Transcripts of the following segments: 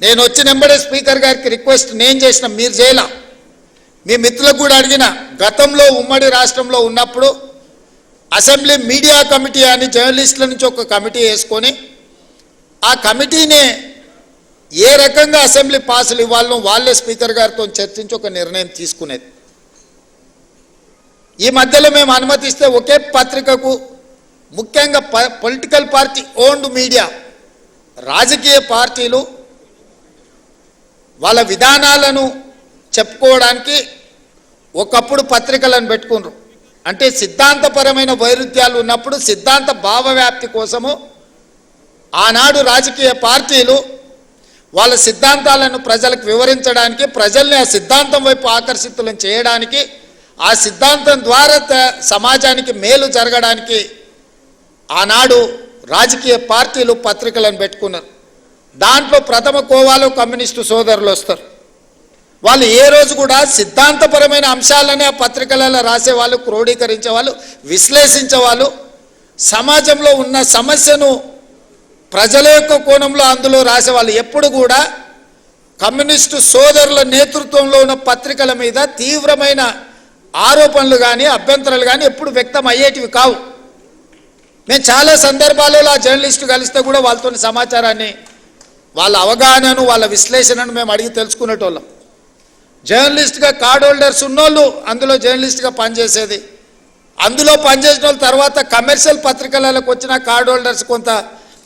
నేను వచ్చిన వెంబడే స్పీకర్ గారికి రిక్వెస్ట్ నేను చేసిన మీరు చేయలా. మీ మిత్రులకు కూడా అడిగిన గతంలో ఉమ్మడి రాష్ట్రంలో ఉన్నప్పుడు అసెంబ్లీ మీడియా కమిటీ అని జర్నలిస్టుల నుంచి ఒక కమిటీ వేసుకొని ఆ కమిటీనే ఏ రకంగా అసెంబ్లీ పాసులు ఇవ్వాలనో వాళ్ళే స్పీకర్ గారితో చర్చించి ఒక నిర్ణయం తీసుకునేది. ఈ మధ్యలో మేము అనుమతిస్తే ఒకే పత్రికకు ముఖ్యంగా పొలిటికల్ పార్టీ ఓన్డ్ మీడియా రాజకీయ పార్టీలు వాళ్ళ విధానాలను చెప్పుకోవడానికి ఒకప్పుడు పత్రికలను పెట్టుకున్నారు. అంటే సిద్ధాంతపరమైన వైరుధ్యాలు ఉన్నప్పుడు సిద్ధాంత భావవ్యాప్తి కోసము ఆనాడు రాజకీయ పార్టీలు వాళ్ళ సిద్ధాంతాలను ప్రజలకు వివరించడానికి ప్రజల్ని ఆ సిద్ధాంతం వైపు ఆకర్షితులను చేయడానికి ఆ సిద్ధాంతం ద్వారా సమాజానికి మేలు జరగడానికి ఆనాడు రాజకీయ పార్టీలు పత్రికలను పెట్టుకున్నారు. దాంట్లో ప్రథమ కోవాలో కమ్యూనిస్టు సోదరులు వస్తారు. వాళ్ళు ఏ రోజు కూడా సిద్ధాంతపరమైన అంశాలనే ఆ పత్రికలలో రాసేవాళ్ళు క్రోడీకరించే వాళ్ళు విశ్లేషించే వాళ్ళు సమాజంలో ఉన్న సమస్యను ప్రజల యొక్క కోణంలో అందులో రాసేవాళ్ళు. ఎప్పుడు కూడా కమ్యూనిస్టు సోదరుల నేతృత్వంలో ఉన్న పత్రికల మీద తీవ్రమైన ఆరోపణలు కానీ అభ్యంతరాలు కానీ ఎప్పుడు వ్యక్తం అయ్యేటివి కావు. మేము చాలా సందర్భాలలో ఆ జర్నలిస్టు కలిస్తే కూడా వాళ్ళతో సమాచారాన్ని వాళ్ళ అవగాహనను వాళ్ళ విశ్లేషణను మేము అడిగి తెలుసుకునేటోళ్ళం. జర్నలిస్ట్గా కార్డ్ హోల్డర్స్ ఉన్నోళ్ళు అందులో జర్నలిస్ట్గా పనిచేసేది. అందులో పనిచేసిన వాళ్ళ తర్వాత కమర్షియల్ పత్రికలకు వచ్చిన కార్డ్ హోల్డర్స్ కొంత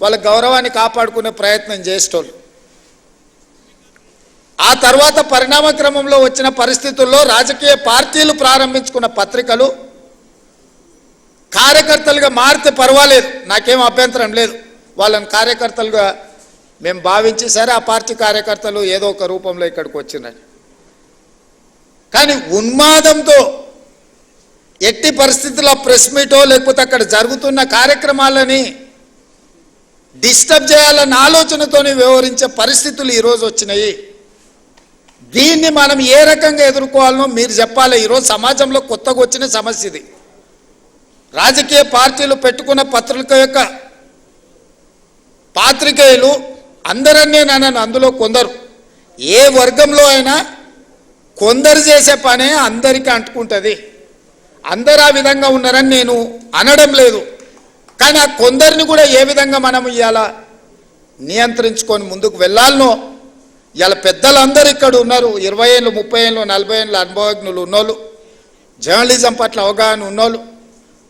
వాళ్ళ గౌరవాన్ని కాపాడుకునే ప్రయత్నం చేసేటోళ్ళు. ఆ తర్వాత పరిణామ క్రమంలో వచ్చిన పరిస్థితుల్లో రాజకీయ పార్టీలు ప్రారంభించుకున్న పత్రికలు కార్యకర్తలుగా మారితే పర్వాలేదు. నాకేం అభ్యంతరం లేదు. వాళ్ళని కార్యకర్తలుగా మేము భావించి సరే ఆ పార్టీ కార్యకర్తలు ఏదో ఒక రూపంలో ఇక్కడికి వచ్చినారు. కానీ ఉన్మాదంతో ఎట్టి పరిస్థితుల్లో ప్రెస్ మీటో లేకపోతే అక్కడ జరుగుతున్న కార్యక్రమాలని డిస్టర్బ్ చేయాలన్న ఆలోచనతోని వ్యవహరించే పరిస్థితులు ఈరోజు వచ్చినాయి. దీన్ని మనం ఏ రకంగా ఎదుర్కోవాలనో మీరు చెప్పాలి. ఈరోజు సమాజంలో కొత్తగా వచ్చిన సమస్య ఇది. రాజకీయ పార్టీలు పెట్టుకున్న పత్రిక యొక్క పాత్రికేయులు అందరన్నీ నన్ను అందులో కొందరు. ఏ వర్గంలో అయినా కొందరు చేసే పనే అందరికీ అంటుకుంటుంది. అందరు ఆ విధంగా ఉన్నారని నేను అనడం లేదు. కానీ ఆ కొందరిని కూడా ఏ విధంగా మనం ఇవాళ నియంత్రించుకొని ముందుకు వెళ్ళాలనో ఇవాళ పెద్దలందరూ ఇక్కడ ఉన్నారు. ఇరవై ఏళ్ళు ముప్పై ఏళ్ళు నలభై ఏళ్ళు అనుభవజ్ఞులు ఉన్నోళ్ళు. జర్నలిజం పట్ల అవగాహన ఉన్నోళ్ళు.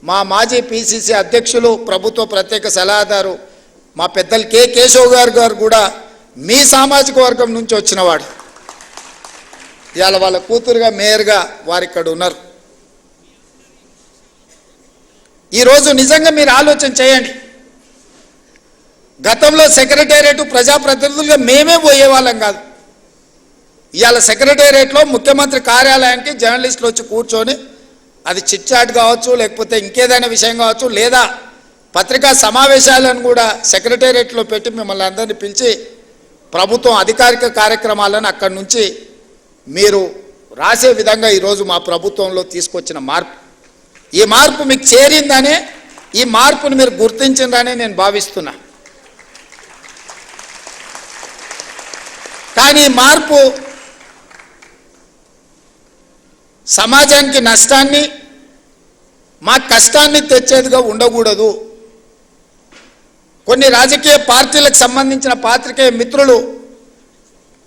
మా మాజీ పిసిసి అధ్యక్షులు ప్రభుత్వ ప్రత్యేక సలహాదారు మా పెద్దలు కె కేశవ్ గారు గారు కూడా మీ సామాజిక వర్గం నుంచి వచ్చినవాడు. ఇవాళ వాళ్ళ కూతురుగా మేయర్గా వారు ఇక్కడ ఉన్నారు. ఈరోజు నిజంగా మీరు ఆలోచన చేయండి. గతంలో సెక్రటేరియట్ ప్రజాప్రతినిధులుగా మేమే పోయేవాళ్ళం కాదు. ఇవాళ సెక్రటేరియట్లో ముఖ్యమంత్రి కార్యాలయానికి జర్నలిస్టులు వచ్చి కూర్చొని అది చిట్చాట్ కావచ్చు లేకపోతే ఇంకేదైనా విషయం కావచ్చు లేదా పత్రికా సమావేశాలను కూడా సెక్రటేరియట్లో పెట్టి మిమ్మల్ని అందరినీ పిలిచి ప్రభుత్వం అధికారిక కార్యక్రమాలను అక్కడి నుంచి మీరు రాసే విధంగా ఈరోజు మా ప్రభుత్వంలో తీసుకొచ్చిన మార్పు. ఈ మార్పు మీకు చేరిందనే ఈ మార్పును మీరు గుర్తించిందనే నేను భావిస్తున్నా. కానీ ఈ మార్పు సమాజానికి నష్టాన్ని మా కష్టాన్ని తెచ్చేదిగా ఉండకూడదు. కొన్ని రాజకీయ పార్టీలకు సంబంధించిన పాత్రికేయ మిత్రులు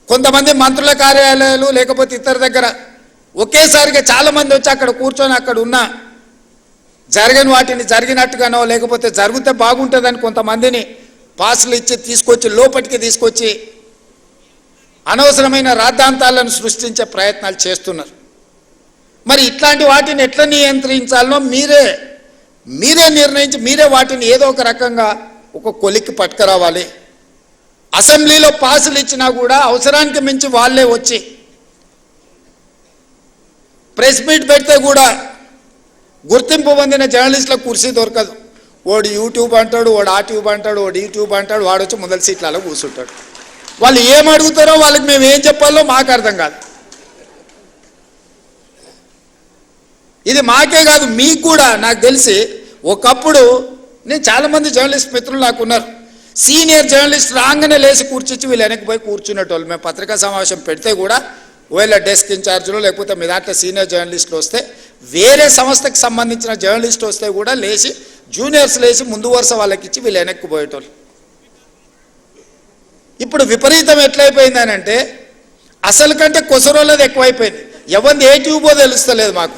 కొంతమంది మంత్రుల కార్యాలయాలు లేకపోతే ఇతర దగ్గర ఒకేసారిగా చాలామంది వచ్చి అక్కడ కూర్చొని అక్కడ ఉన్న జరగని వాటిని జరిగినట్టుగానో లేకపోతే జరిగితే బాగుంటుందని కొంతమందిని పాసులు ఇచ్చి తీసుకొచ్చి లోపలికి తీసుకొచ్చి అనవసరమైన రాద్ధాంతాలను సృష్టించే ప్రయత్నాలు చేస్తున్నారు. మరి ఇట్లాంటి వాటిని ఎట్లా నియంత్రించాలనో మీరే మీరే నిర్ణయించి మీరే వాటిని ఏదో ఒక రకంగా ఒక కొలిక్కి పట్టుకురావాలి. అసెంబ్లీలో పాసులు ఇచ్చినా కూడా అవసరానికి మించి వాళ్ళే వచ్చి ప్రెస్ మీట్ పెడితే కూడా గుర్తింపు పొందిన జర్నలిస్టులకు కుర్చీ దొరకదు. వాడు యూట్యూబ్ అంటాడు వాడు ఆ ట్యూబ్ అంటాడు వాడు యూట్యూబ్ అంటాడు వాడు వచ్చి మొదటి సీట్లలో కూర్చుంటాడు. వాళ్ళు ఏం అడుగుతారో వాళ్ళకి మేము ఏం చెప్పాలో మాకు అర్థం కాదు. ఇది మాకే కాదు మీకు కూడా నాకు తెలిసి ఒకప్పుడు నేను చాలామంది జర్నలిస్ట్ మిత్రులు నాకు ఉన్నారు. సీనియర్ జర్నలిస్ట్ రాగానే లేచి కూర్చొచ్చి వీళ్ళు వెనక్కి పోయి కూర్చునేటోళ్ళు. మేము పత్రికా సమావేశం పెడితే కూడా ఒకవేళ డెస్క్ ఇన్ఛార్జ్లో లేకపోతే మీ దాంట్లో సీనియర్ జర్నలిస్టులు వస్తే వేరే సంస్థకి సంబంధించిన జర్నలిస్ట్ వస్తే కూడా లేచి జూనియర్స్ లేచి ముందు వరుస వాళ్ళకి ఇచ్చి వీళ్ళు వెనక్కి పోయేటోళ్ళు. ఇప్పుడు విపరీతం ఎట్లయిపోయిందనంటే అసలు కంటే కొసరోళ్ళది ఎక్కువైపోయింది. ఎవరిది ఏ ట్యూబో తెలుస్తలేదు మాకు.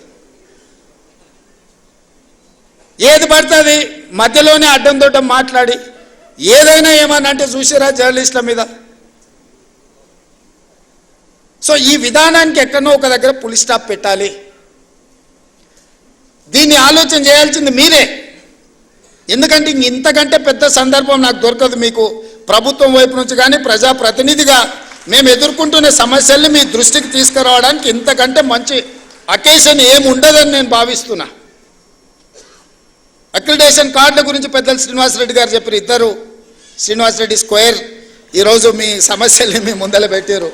ఏది పడుతుంది? మధ్యలోనే అడ్డం దొడ్డం మాట్లాడి. ఏదైనా ఏమని అంటే చూసిరా జర్నలిస్టుల మీద. సో ఈ విధానానికి ఎక్కడనో ఒక దగ్గర పులి స్టాప్ పెట్టాలి. దీన్ని ఆలోచన చేయాల్సింది మీరే. ఎందుకంటే ఇంక ఇంతకంటే పెద్ద సందర్భం నాకు దొరకదు మీకు. ప్రభుత్వం వైపు నుంచి కానీ ప్రజాప్రతినిధిగా మేము ఎదుర్కొంటున్న సమస్యల్ని మీ దృష్టికి తీసుకురావడానికి ఇంతకంటే మంచి అకేషన్ ఏమి ఉండదని నేను భావిస్తున్నా. అక్రిడేషన్ కార్డుల గురించి పెద్దలు శ్రీనివాసరెడ్డి గారు చెప్పిన ఇద్దరు. శ్రీనివాసరెడ్డి స్క్వేర్. ఈరోజు మీ సమస్యల్ని మీ ముందల పెట్టారు.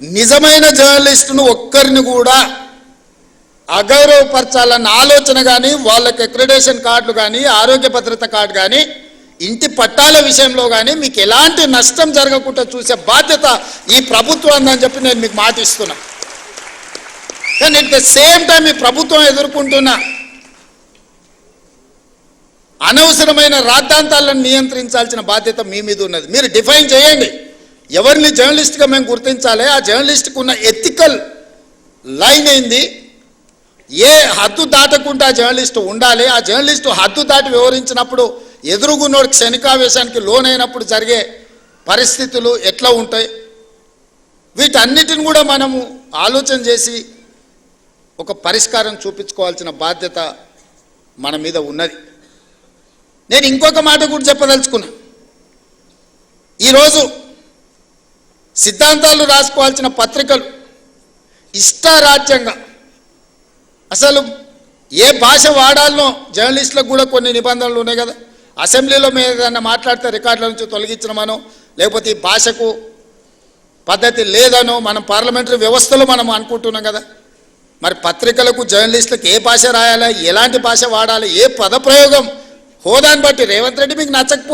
నిజమైన జర్నలిస్టును ఒక్కరిని కూడా అగౌరవపరచాలన్న ఆలోచన కానీ వాళ్ళకి అక్రిడేషన్ కార్డులు కానీ ఆరోగ్య భద్రత కార్డు కానీ ఇంటి పట్టాల విషయంలో కానీ మీకు ఎలాంటి నష్టం జరగకుండా చూసే బాధ్యత ఈ ప్రభుత్వం అందని చెప్పి నేను మీకు మాట ఇస్తున్నా. కానీ అట్ ద సేమ్ టైం ఈ ప్రభుత్వం ఎదుర్కొంటున్న అనవసరమైన రాద్ధాంతాలను నియంత్రించాల్సిన బాధ్యత మీ మీద ఉన్నది. మీరు డిఫైన్ చేయండి. ఎవరిని జర్నలిస్ట్గా మేము గుర్తించాలి? ఆ జర్నలిస్ట్కి ఉన్న ఎథికల్ లైన్ ఏంది? ఏ హద్దు దాటకుండా ఆ జర్నలిస్ట్ ఉండాలి? ఆ జర్నలిస్టు హద్దు దాటి వివరించినప్పుడు ఎదురుగున్నోడు క్షణికావేశానికి లోనైనప్పుడు జరిగే పరిస్థితులు ఎట్లా ఉంటాయి? వీటన్నిటిని కూడా మనము ఆలోచన చేసి ఒక పరిష్కారం చూపించుకోవాల్సిన బాధ్యత మన మీద ఉన్నది. నేను ఇంకొక మాట కూడా చెప్పదలుచుకున్నా. ఈరోజు సిద్ధాంతాలు రాసుకోవాల్సిన పత్రికలు ఇష్టారాజ్యంగా అసలు ఏ భాష వాడాలనో జర్నలిస్టులకు కూడా కొన్ని నిబంధనలు ఉన్నాయి కదా. అసెంబ్లీలో మేము ఏదైనా మాట్లాడితే రికార్డుల నుంచి తొలగించడమనో లేకపోతే ఈ భాషకు పద్ధతి లేదనో మనం పార్లమెంటరీ వ్యవస్థలో మనం అనుకుంటున్నాం కదా. మరి పత్రికలకు జర్నలిస్టులకు ఏ భాష రాయాలి? ఎలాంటి భాష వాడాలి? ఏ పదప్రయోగం? హోదాని బట్టి రేవంత్ రెడ్డి మీకు నచ్చకపో